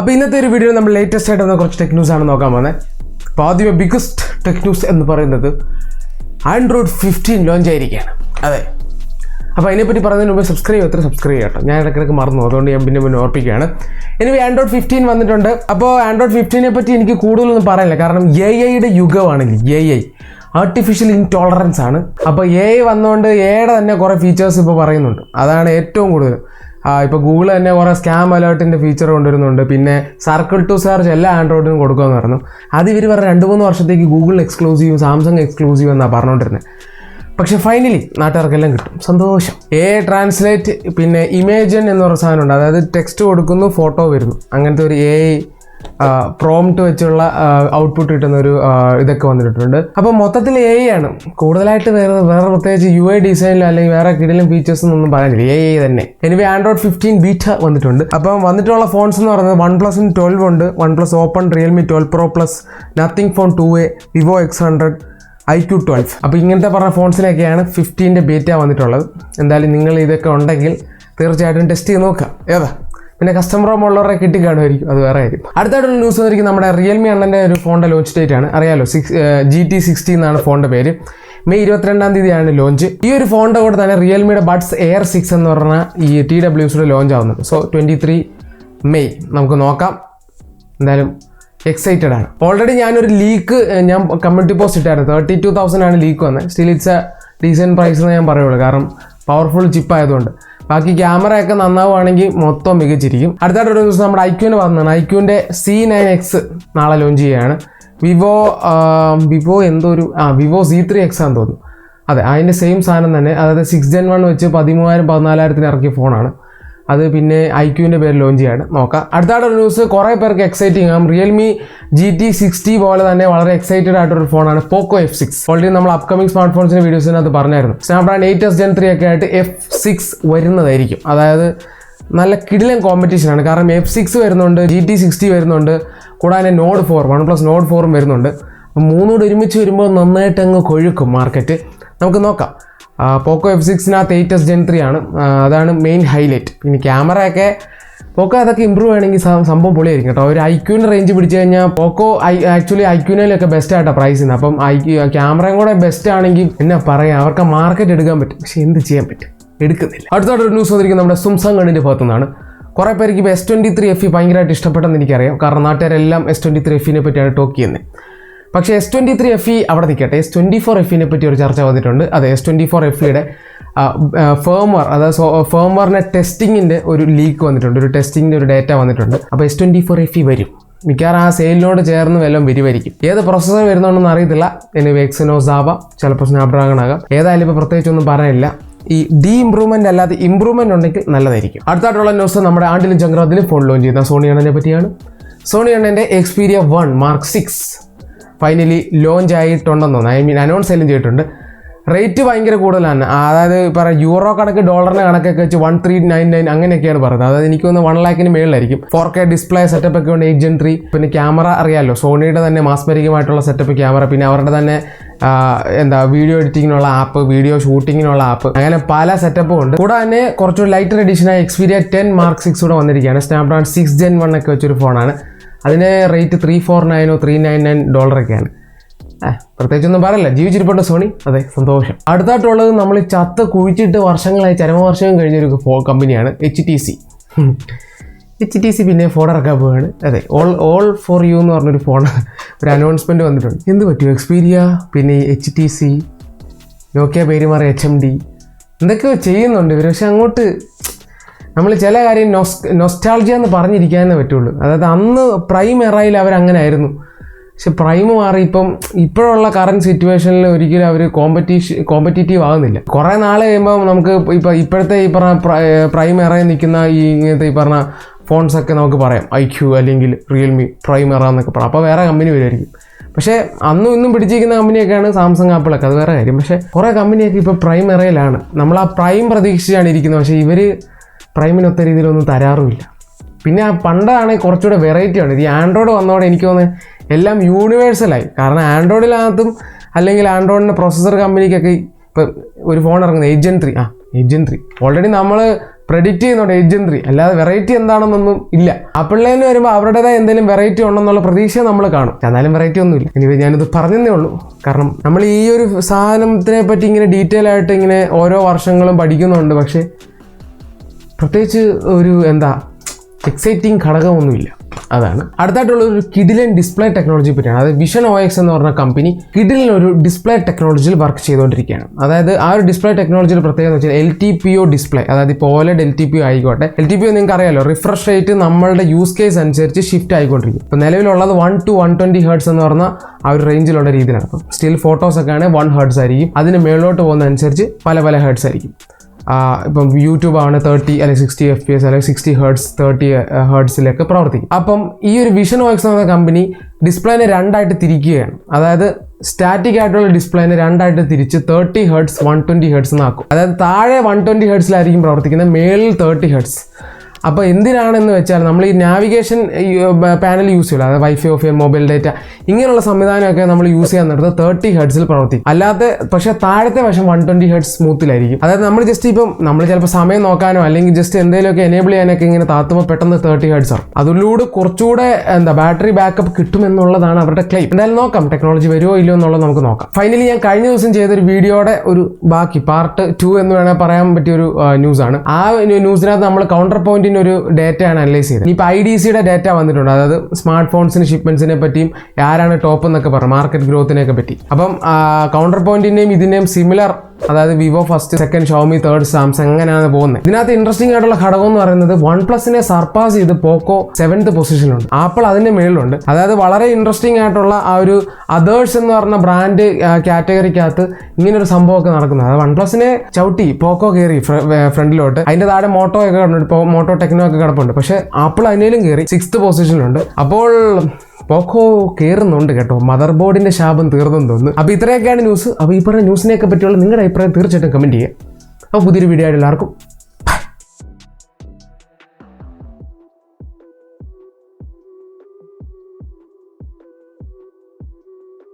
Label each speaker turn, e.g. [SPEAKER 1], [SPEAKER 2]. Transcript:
[SPEAKER 1] അപ്പോൾ ഇന്നത്തെ ഒരു വീഡിയോ നമ്മൾ ലേറ്റസ്റ്റ് ആയിട്ട് വന്ന കുറച്ച് ടെക് ന്യൂസ് ആണ് നോക്കാൻ പോകുന്നത്. അപ്പോൾ ആദ്യമേ ബിഗസ്റ്റ് ടെക് ന്യൂസ് എന്ന് പറയുന്നത് ആൻഡ്രോയിഡ് ഫിഫ്റ്റീൻ ലോഞ്ച് ആയിരിക്കുകയാണ്. അതെ. അപ്പോൾ അതിനെപ്പറ്റി പറയുന്നതിന് മുമ്പ് സബ്സ്ക്രൈബ് എത്ര സബ്സ്ക്രൈബ് ചെയ്യട്ടോ ഞാൻ ഇടയ്ക്കിടയ്ക്ക് മറന്നു അതുകൊണ്ട് ഞാൻ പിന്നെ പിന്നെ ഓർപ്പിക്കുകയാണ്. ഇനി ആൻഡ്രോയിഡ് ഫിഫ്റ്റീൻ വന്നിട്ടുണ്ട്. അപ്പോൾ ആൻഡ്രോയിഡ് ഫിഫ്റ്റീനെ പറ്റി എനിക്ക് കൂടുതലൊന്നും പറയാനില്ല. കാരണം എ ഐയുടെ യുഗമാണെങ്കിൽ എ ഐ ആർട്ടിഫിഷ്യൽ ഇൻടോളറൻസ് ആണ്. അപ്പോൾ എ ഐ വന്നുകൊണ്ട് എയുടെ തന്നെ കുറേ ഫീച്ചേഴ്സ് ഇപ്പോൾ പറയുന്നുണ്ട്. അതാണ് ഏറ്റവും കൂടുതൽ. ഇപ്പോൾ ഗൂഗിൾ തന്നെ കുറേ സ്കാം അലേർട്ടിന്റെ ഫീച്ചർ കൊണ്ടുവരുന്നുണ്ട്. പിന്നെ സർക്കിൾ ടു സെർച്ച് എല്ലാ ആൻഡ്രോയിഡിനും കൊടുക്കുമെന്ന് പറഞ്ഞു. അത് ഇവർ പറഞ്ഞ രണ്ട് മൂന്ന് വർഷത്തേക്ക് ഗൂഗിൾ എക്സ്ക്ലൂസീവ് സാംസങ് എക്സ്ക്ലൂസീവ് എന്നാണ് പറഞ്ഞുകൊണ്ടിരുന്നത് പക്ഷെ ഫൈനലി നാട്ടുകാർക്കെല്ലാം കിട്ടും. സന്തോഷം. എ ട്രാൻസ്ലേറ്റ് പിന്നെ ഇമേജൻ എന്ന് പറഞ്ഞ സാധനമുണ്ട് അതായത് ടെക്സ്റ്റ് കൊടുക്കുന്നു ഫോട്ടോ വരുന്നു. അങ്ങനത്തെ ഒരു എ പ്രോംപ്റ്റ് വെച്ചുള്ള ഔട്ട്പുട്ട് കിട്ടുന്ന ഒരു ഇതൊക്കെ വന്നിട്ടുണ്ട്. അപ്പോൾ മൊത്തത്തിൽ എ ആണ്. കൂടുതലായിട്ട് വേറെ വേറെ പ്രത്യേകിച്ച് യു ഐ ഡിസൈനിലോ അല്ലെങ്കിൽ വേറെ കിടിലും ഫീച്ചേഴ്സ് ഒന്നും പറയാനില്ല. എ ഐ തന്നെ. എനിവേ ആൻഡ്രോയിഡ് ഫിഫ്റ്റീൻ ബീറ്റ വന്നിട്ടുണ്ട്. അപ്പം വന്നിട്ടുള്ള ഫോൺസ് എന്ന് പറയുന്നത് വൺ പ്ലസിന് ട്വൽവ് ഉണ്ട്. OnePlus open Realme twelve pro plus Nothing phone two a Vivo X hundred iQOO twelve അപ്പോൾ ഇങ്ങനത്തെ പറഞ്ഞ ഫോൺസിനൊക്കെയാണ് ഫിഫ്റ്റീന്റെ ബീറ്റ വന്നിട്ടുള്ളത്. എന്തായാലും നിങ്ങൾ ഇതൊക്കെ ഉണ്ടെങ്കിൽ തീർച്ചയായിട്ടും ടെസ്റ്റ് ചെയ്ത് നോക്കുക. ഏതാ? പിന്നെ കസ്റ്റമർ റോം ഉള്ളവരെ കിട്ടി കാണുമായിരിക്കും അത് വേറെ ആയിരിക്കും അടുത്തായിട്ടുള്ള ന്യൂസ് വന്നിരിക്കും നമ്മുടെ റിയൽമി അണ്ണന്റെ ഒരു ഫോണിന്റെ ലോഞ്ച് ഡേറ്റ് ആണ്. അറിയാലോ സിക്സ് ജി ടി സിക്സ്റ്റി എന്നാണ് ഫോണിന്റെ പേര്. മെയ് ഇരുപത്തിരണ്ടാം തീയതിയാണ് ലോഞ്ച് ഈ ഒരു ഫോണിന്റെ കൂടെ തന്നെ റിയൽമിയുടെ ബഡ്സ് എയർ സിക്സ് എന്ന് പറഞ്ഞ ഈ ടി ഡബ്ല്യൂസിയുടെ ലോഞ്ച് ആവുന്നുണ്ട്. So twenty three May. നമുക്ക് നോക്കാം. എന്തായാലും എക്സൈറ്റഡ് ആണ്. ഓൾറെഡി ഞാനൊരു ലീക്ക് ഞാൻ കമ്മ്യൂണിറ്റി പോസ്റ്റ് ഇട്ടായിരുന്നു. തേർട്ടി ടു തൗസൻഡ് ആണ് ലീക്ക് വന്നത് still it's a decent price എന്ന് ഞാൻ പറയുള്ളൂ. കാരണം പവർഫുൾ ചിപ്പ് ആയതുകൊണ്ട്. ബാക്കി ക്യാമറയൊക്കെ നന്നാവുകയാണെങ്കിൽ മൊത്തം മികച്ചിരിക്കും. അടുത്തായിട്ട് ഒരു ദിവസം നമ്മുടെ ഐക്യൂന് വന്നതാണ്. ഐക്യൂന്റെ സി നയൻ എക്സ് നാളെ ലോഞ്ച് ചെയ്യുകയാണ്. വിവോ വിവോ എന്തോ ഒരു ആ വിവോ സി ത്രീ എക്സ് ആണെന്ന് തോന്നുന്നു. അതെ അതിന്റെ സെയിം സാധനം തന്നെ. അതായത് സിക്സ് ജെൻ വൺ വെച്ച് പതിമൂവായിരം പതിനാലായിരത്തിന് ഇറക്കിയ ഫോണാണ് അത് പിന്നെ ഐ ക്യൂവിന്റെ പേര് ലോഞ്ച് ചെയ്യാണ്. നോക്കാം. അടുത്തായിട്ടൊരു ന്യൂസ് കുറേ പേർക്ക് എക്സൈറ്റിംഗ് ആകും റിയൽമി ജി ടി സിക്സ്റ്റി പോലെ തന്നെ വളരെ എക്സൈറ്റഡ് ആയിട്ടൊരു ഫോണാണ് പോക്കോ എഫ് സിക്സ് ഓൾറെഡി നമ്മൾ അപ്കമിംഗ് സ്മാർട്ട് ഫോൺസിന്റെ വീഡിയോസിനകത്ത് പറഞ്ഞായിരുന്നു. Snapdragon eight S gen three ഒക്കെ ആയിട്ട് എഫ് സിക്സ് വരുന്നതായിരിക്കും. അതായത് നല്ല കിടിലൻ കോമ്പറ്റീഷനാണ് കാരണം എഫ് സിക്സ് വരുന്നുണ്ട് ജി ടി സിക്സ്റ്റി വരുന്നുണ്ട് കൂടാതെ Nord four one plus Nord ഫോറും വരുന്നുണ്ട്. അപ്പം മൂന്നോട് ഒരുമിച്ച് വരുമ്പോൾ നന്നായിട്ട് അങ്ങ് കൊഴുക്കും മാർക്കറ്റ് നമുക്ക് നോക്കാം. പോക്കോ എഫ് സിക്സിനകത്ത് എയ്റ്റ് എസ് ജെൻ ത്രീ ആണ്. അതാണ് മെയിൻ ഹൈലൈറ്റ് പിന്നെ ക്യാമറയൊക്കെ പോക്കോ അതൊക്കെ ഇമ്പ്രൂവ് ആണെങ്കിൽ സംഭവം പൊളിയായിരിക്കും കേട്ടോ. ഒരു ഐക്യൂവിന്റെ റേഞ്ച് പിടിച്ചു കഴിഞ്ഞാൽ പോക്കോ ഐ ആക്ച്വലി ഐക്യൂനയിലൊക്കെ ബെസ്റ്റ് ആയിട്ടാണ് പ്രൈസ് ഇന്ന് അപ്പം ഐക്യൂ ക്യാമറയും കൂടെ ബെസ്റ്റ് ആണെങ്കിൽ എന്നാ പറയാം അവർക്ക് മാർക്കറ്റ് എടുക്കാൻ പറ്റും. പക്ഷേ എന്ത് ചെയ്യാൻ പറ്റും? എടുക്കുന്നില്ല. അടുത്തായിട്ടൊരു ന്യൂസ് വന്നിരിക്കുന്നത് നമ്മുടെ സുംസങ് കണ്ണിന്റെ ഭാഗത്തു നിന്നാണ് കുറേ പേർക്ക് ഇപ്പോൾ എസ് ട്വന്റി ത്രീ എഫ് ഭയങ്കരമായിട്ട് ഇഷ്ടപ്പെട്ടെന്ന് എനിക്കറിയാം. കാരണം നാട്ടുകാരെല്ലാം എസ് ട്വന്റി ത്രീ എഫിനെ പറ്റിയാണ് ടോക്ക് ചെയ്യുന്നത്. പക്ഷേ S twenty three F E അവിടെ നിൽക്കട്ടെ. എസ് ട്വന്റി ഫോർ എഫിനെ പറ്റി ഒരു ചർച്ച വന്നിട്ടുണ്ട്. അതെ എസ് ട്വന്റി ഫോർ എഫ് ഇയുടെ ഫേംവർ അതായത് ഫേംവറിന്റെ ടെസ്റ്റിങ്ങിന്റെ ഒരു ലീക്ക് വന്നിട്ടുണ്ട്. ഒരു ടെസ്റ്റിങ്ങിന്റെ ഒരു ഡേറ്റ വന്നിട്ടുണ്ട്. അപ്പോൾ S twenty four F E വരും. മിക്കവാറും ആ സെയിലിനോട് ചേർന്ന് വല്ലതും വരുമായിരിക്കും. ഏത് പ്രോസസ്സർ വരുന്നുണ്ടെന്ന് അറിയത്തില്ല. ഇനി വെക്സിനോസ് ആവാം ചിലപ്പോൾ സ്നാപ്ഡ്രാഗൺ ആകാം. ഏതായാലും ഇപ്പോൾ പ്രത്യേകിച്ചൊന്നും പറയാനില്ല. ഈ ഡി ഇംപ്രൂവ്മെന്റ് അല്ലാതെ ഇംപ്രൂവ്മെന്റ് ഉണ്ടെങ്കിൽ നല്ലതായിരിക്കും. അടുത്തായിട്ടുള്ള ന്യൂസ് നമ്മുടെ ആണ്ടിലും ചക്രത്തിലും ഫോൺ ലോഞ്ച് ചെയ്യുന്ന സോണി അണ്ണനെ പറ്റിയാണ്. സോണി അണ്ണന്റെ Xperia one mark six finally launch ആയിട്ടുണ്ടെന്ന് I mean announce എല്ലാം ചെയ്തിട്ടുണ്ട്. റേറ്റ് ഭയങ്കര കൂടുതലാണ്. അതായത് പറയാം യൂറോ കണക്ക് ഡോളറിന് കണക്കൊക്കെ വെച്ച് വൺ ത്രീ നയൻ നയൻ അങ്ങനെയൊക്കെയാണ് പറയുന്നത്. അതായത് എനിക്ക് തോന്നുന്നു വൺ ലാക്കിന് മേളിലായിരിക്കും. ഫോർ കെ ഡിസ്പ്ലേ സെറ്റപ്പ് ഒക്കെ ഉണ്ട് എയ്റ്റ് ജെൻ ത്രീ പിന്നെ ക്യാമറ അറിയാമല്ലോ സോണിയുടെ തന്നെ മാസ്മരികമായിട്ടുള്ള സെറ്റപ്പ് ക്യാമറ പിന്നെ അവരുടെ തന്നെ എന്താ വീഡിയോ എഡിറ്റിങ്ങിനുള്ള ആപ്പ് വീഡിയോ ഷൂട്ടിങ്ങിനുള്ള ആപ്പ് അങ്ങനെ പല സെറ്റപ്പും ഉണ്ട്. കൂടാതെ തന്നെ കുറച്ചുകൂടി ലൈറ്റർ എഡിഷനായ എക്സ്പീരിയ ടെൻ മാർക്ക് സിക്സ് കൂടെ വന്നിരിക്കുകയാണ്. സ്നാപ്ഡ്രാഗൺ സിക്സ് ജെൻ വൺ ഒക്കെ വെച്ചൊരു ഫോണാണ് അതിന് റേറ്റ് ത്രീ ഫോർ നയനോ ത്രീ നയൻ നയൻ ഡോളറൊക്കെയാണ് പ്രത്യേകിച്ചൊന്നും പറയല്ല ജീവിച്ചിരിപ്പുണ്ട് സോണി. അതെ സന്തോഷം. അടുത്തായിട്ടുള്ളത് നമ്മൾ ചത്ത കുഴിച്ചിട്ട് വർഷങ്ങളായി ചരമവർഷം കഴിഞ്ഞൊരു ഫോ കമ്പനിയാണ് H T C H T C പിന്നെ ഫോൺ ഇറക്കാൻ പോവുകയാണ് അതെ ഓൾ ഓൾ ഫോർ യു എന്ന് പറഞ്ഞൊരു ഫോൺ ഒരു അനൗൺസ്മെന്റ് വന്നിട്ടുണ്ട്. എന്ത് പറ്റുമോ എക്സ്പീരിയ പിന്നെ എച്ച് ടി സി നോക്കിയ പേര് മാറി എച്ച് എം ഡി എന്തൊക്കെയോ ചെയ്യുന്നുണ്ട് ഇവർ പക്ഷെ അങ്ങോട്ട് നമ്മൾ ചില കാര്യം നൊസ് നൊസ്റ്റാൾജിയ എന്ന് പറഞ്ഞിരിക്കാനേ പറ്റുള്ളൂ. അതായത് അന്ന് പ്രൈം എറയിൽ അവരങ്ങനെ ആയിരുന്നു പക്ഷെ പ്രൈം മാറി ഇപ്പം ഇപ്പോഴുള്ള കറണ്ട് സിറ്റുവേഷനിൽ ഒരിക്കലും അവർ കോമ്പറ്റീഷൻ കോമ്പറ്റീറ്റീവ് ആകുന്നില്ല കുറേ നാൾ കഴിയുമ്പോൾ നമുക്ക് ഇപ്പം ഇപ്പോഴത്തെ ഈ പറഞ്ഞ പ്രൈം എറയിൽ നിൽക്കുന്ന ഈ ഇങ്ങനത്തെ ഈ പറഞ്ഞ ഫോൺസൊക്കെ നമുക്ക് പറയാം. ഐ ക്യൂ അല്ലെങ്കിൽ റിയൽമി പ്രൈം എറ എന്നൊക്കെ പറയാം. അപ്പോൾ വേറെ കമ്പനി വരുമായിരിക്കും. പക്ഷേ അന്നും ഇന്നും പിടിച്ചിരിക്കുന്ന കമ്പനിയൊക്കെയാണ് സാംസങ് ആപ്പിളൊക്കെ അത് വേറെ കാര്യം. പക്ഷേ കുറേ കമ്പനിയൊക്കെ ഇപ്പോൾ പ്രൈം എറയിലാണ് നമ്മൾ ആ പ്രൈം പ്രതീക്ഷിച്ചാണ് ഇരിക്കുന്നത്. പക്ഷേ ഇവർ പ്രൈമിനൊത്ത രീതിയിലൊന്നും തരാറുമില്ല. പിന്നെ ആ പണ്ടാണെങ്കിൽ കുറച്ചുകൂടെ വെറൈറ്റി ആണ്. ഇത് ആൻഡ്രോയിഡ് വന്നതോടെ എനിക്ക് തോന്നുന്നത് എല്ലാം യൂണിവേഴ്സലായി കാരണം ആൻഡ്രോയിഡിനകത്തും അല്ലെങ്കിൽ ആൻഡ്രോയിഡിന്റെ പ്രൊസസ്സർ കമ്പനിക്കൊക്കെ ഇപ്പം ഒരു ഫോൺ ഇറങ്ങുന്നത് ഏജൻ ത്രീ ആ ഏജൻ ത്രീ ഓൾറെഡി നമ്മൾ പ്രെഡിക്റ്റ് ചെയ്യുന്നുണ്ട് ഏജൻട്രി അല്ലാതെ വെറൈറ്റി എന്താണെന്നൊന്നും ഇല്ല. ആപ്പിളിന് വരുമ്പോൾ അവരുടേതായ എന്തെങ്കിലും വെറൈറ്റി ഉണ്ടെന്നുള്ള പ്രതീക്ഷ നമ്മൾ കാണും. എന്നാലും വെറൈറ്റി ഒന്നുമില്ല. ഇനി ഞാനിത് പറഞ്ഞതേ ഉള്ളൂ. കാരണം നമ്മൾ ഈ ഒരു സാധനത്തിനെ പറ്റി ഇങ്ങനെ ഡീറ്റെയിൽ ആയിട്ട് ഇങ്ങനെ ഓരോ വർഷങ്ങളും പഠിക്കുന്നുണ്ട്. പക്ഷേ പ്രത്യേകിച്ച് ഒരു എന്താ എക്സൈറ്റിംഗ് ഘടകമൊന്നുമില്ല. അതാണ്. അടുത്തായിട്ടുള്ള ഒരു കിഡിലൻ ഡിസ്പ്ലേ ടെക്നോളജി പറ്റിയാണ് അതായത് വിഷൻ ഒ എക്സ് എന്ന് പറഞ്ഞ കമ്പനി കിഡിലിൻ ഒരു ഡിസ്പ്ലേ ടെക്നോളജിയിൽ വർക്ക് ചെയ്തുകൊണ്ടിരിക്കുകയാണ്. അതായത് ആ ഒരു ഡിസ്പ്ലേ ടെക്നോളജിയിൽ പ്രത്യേകത വെച്ചാൽ L T P O display അതായത് ഇപ്പോൾ ഓലഡ് എൽ ടി പി ആയിക്കോട്ടെ. എൽ ടി പി ഒ നിങ്ങൾക്ക് അറിയാലോ റിഫ്രഷ് റേറ്റ് നമ്മളുടെ യൂസ് കേസ് അനുസരിച്ച് ഷിഫ്റ്റ് ആയിക്കൊണ്ടിരിക്കും. ഇപ്പോൾ നിലവിലുള്ളത് one to one twenty hertz എന്ന് പറഞ്ഞ ആ ഒരു റേഞ്ചിലുള്ള രീതിയിലാണ്. സ്റ്റിൽ ഫോട്ടോസ് ഒക്കെ ആണെങ്കിൽ വൺ ഹേർട്സ് ആയിരിക്കും. അതിന് മേളിലോട്ട് പോകുന്ന അനുസരിച്ച് പല പല ഹേർട്സ് ആയിരിക്കും. ഇപ്പം യൂട്യൂബ് ആണ് തേർട്ടി അല്ലെങ്കിൽ സിക്സ്റ്റി എഫ് പി എസ് അല്ലെങ്കിൽ സിക്സ്റ്റി ഹേർട്സ് തേർട്ടി ഹേർട്സിലൊക്കെ പ്രവർത്തിക്കും. അപ്പം ഈ ഒരു വിഷൻ ഓക്സ് എന്ന കമ്പനി ഡിസ്പ്ലേനെ രണ്ടായിട്ട് തിരിക്കുകയാണ്. അതായത് സ്റ്റാറ്റിക് ആയിട്ടുള്ള ഡിസ്പ്ലേനെ രണ്ടായിട്ട് തിരിച്ച് thirty hertz one twenty hertz എന്നാക്കും. അതായത് താഴെ വൺ ട്വന്റി ഹേർട്സിലായിരിക്കും പ്രവർത്തിക്കുന്നത് മേളിൽ തേർട്ടി ഹേർട്സ് അപ്പോൾ എന്തിനാണെന്ന് വെച്ചാൽ നമ്മൾ ഈ നാവിഗേഷൻ പാനൽ യൂസ് ചെയ്യില്ല അതായത് വൈഫൈ ഓഫ് ചെയ്യാൻ മൊബൈൽ ഡേറ്റ ഇങ്ങനെയുള്ള സംവിധാനമൊക്കെ നമ്മൾ യൂസ് ചെയ്യാൻ നേരത്ത് തേർട്ടി ഹെഡ്സിൽ പ്രവർത്തിക്കും. അല്ലാത്ത പക്ഷേ താഴത്തെ വശം വൺ ട്വന്റി ഹെഡ്സ് സ്മൂത്തിലായിരിക്കും അതായത് നമ്മൾ ജസ്റ്റ് ഇപ്പം നമ്മൾ ചിലപ്പോൾ സമയം നോക്കാനോ അല്ലെങ്കിൽ ജസ്റ്റ് എന്തെങ്കിലുമൊക്കെ എനേബിൾ ചെയ്യാനൊക്കെ ഇങ്ങനെ താത്തുമ്പോൾ പെട്ടെന്ന് തേർട്ടി ഹെഡ്സ് ആണ് അതിലൂടെ കുറച്ചുകൂടെ എന്താ ബാറ്ററി ബാക്കപ്പ് കിട്ടുമെന്നുള്ളതാണ് അവരുടെ ക്ലെയിം എന്തായാലും നോക്കാം ടെക്നോളജി വരുമോ ഇല്ലയോ എന്നുള്ളത് നമുക്ക് നോക്കാം. ഫൈനലി ഞാൻ കഴിഞ്ഞ ദിവസം ചെയ്തൊരു വീഡിയോയുടെ ഒരു ബാക്കി പാർട്ട് ടു എന്ന് വേണമെങ്കിൽ പറയാൻ പറ്റിയ ഒരു ന്യൂസ് ആണ്. ആ ന്യൂസിനകത്ത് നമ്മൾ കൗണ്ടർ പോയിന്റിന്റെ ഒരു ഡേറ്റയാണ് അനലൈസ് ചെയ്തത്. ഇപ്പൊ ഐ ഡി സിയുടെ ഡേറ്റ വന്നിട്ടുണ്ട്. അതായത് സ്മാർട്ട് ഫോൺസിന് ഷിപ്മെന്റ്സിനെ പറ്റിയും ആരാണ് ടോപ്പ് എന്നൊക്കെ പറഞ്ഞു മാർക്കറ്റ് ഗ്രോത്തിനെയൊക്കെ പറ്റി. അപ്പം കൗണ്ടർ പോയിന്റിന്റെയും ഇതിന്റെയും സിമിലർ അതായത് Vivo first second Xiaomi third Samsung അങ്ങനെയാണ് പോകുന്നത് ഇതിനകത്ത് ഇൻട്രസ്റ്റിംഗ് ആയിട്ടുള്ള ഘടകം എന്ന് പറയുന്നത് വൺ പ്ലസിനെ സർപ്പാസ് ചെയ്ത് പോക്കോ സെവൻത് പൊസിഷനിലുണ്ട്. ആപ്പിൾ അതിന്റെ മേളിലുണ്ട്. അതായത് വളരെ ഇൻട്രസ്റ്റിംഗ് ആയിട്ടുള്ള ആ ഒരു അതേഴ്സ് എന്ന് പറഞ്ഞ ബ്രാൻഡ് കാറ്റഗറിക്കകത്ത് ഇങ്ങനെ ഒരു സംഭവമൊക്കെ നടക്കുന്നത്. അതായത് വൺ പ്ലസിനെ ചവിട്ടി പോക്കോ കയറി ഫ്രണ്ടിലോട്ട്. അതിന്റെ താഴെ മോട്ടോ ഒക്കെ കിടപ്പുണ്ട്. ഇപ്പോൾ മോട്ടോ ടെക്നോ ഒക്കെ കിടപ്പുണ്ട്. പക്ഷേ ആപ്പിൾ അതിനേലും കയറി സിക്സ്ത് പൊസിഷനിലുണ്ട്. അപ്പോൾ പോക്കോ കയറുന്നുണ്ട് കേട്ടോ. മദർ ബോർഡിന്റെ ശാപം തീർന്നെന്ന് തോന്നുന്നു. അപ്പോൾ ഇത്രയൊക്കെയാണ് ന്യൂസ് അപ്പോൾ ഈ പറഞ്ഞ ന്യൂസിനെയൊക്കെ പറ്റിയുള്ള നിങ്ങളുടെ അഭിപ്രായം തീർച്ചയായിട്ടും കമന്റ് ചെയ്യുക. അപ്പോൾ പുതിയൊരു വീഡിയോ ആയിട്ട് എല്ലാവർക്കും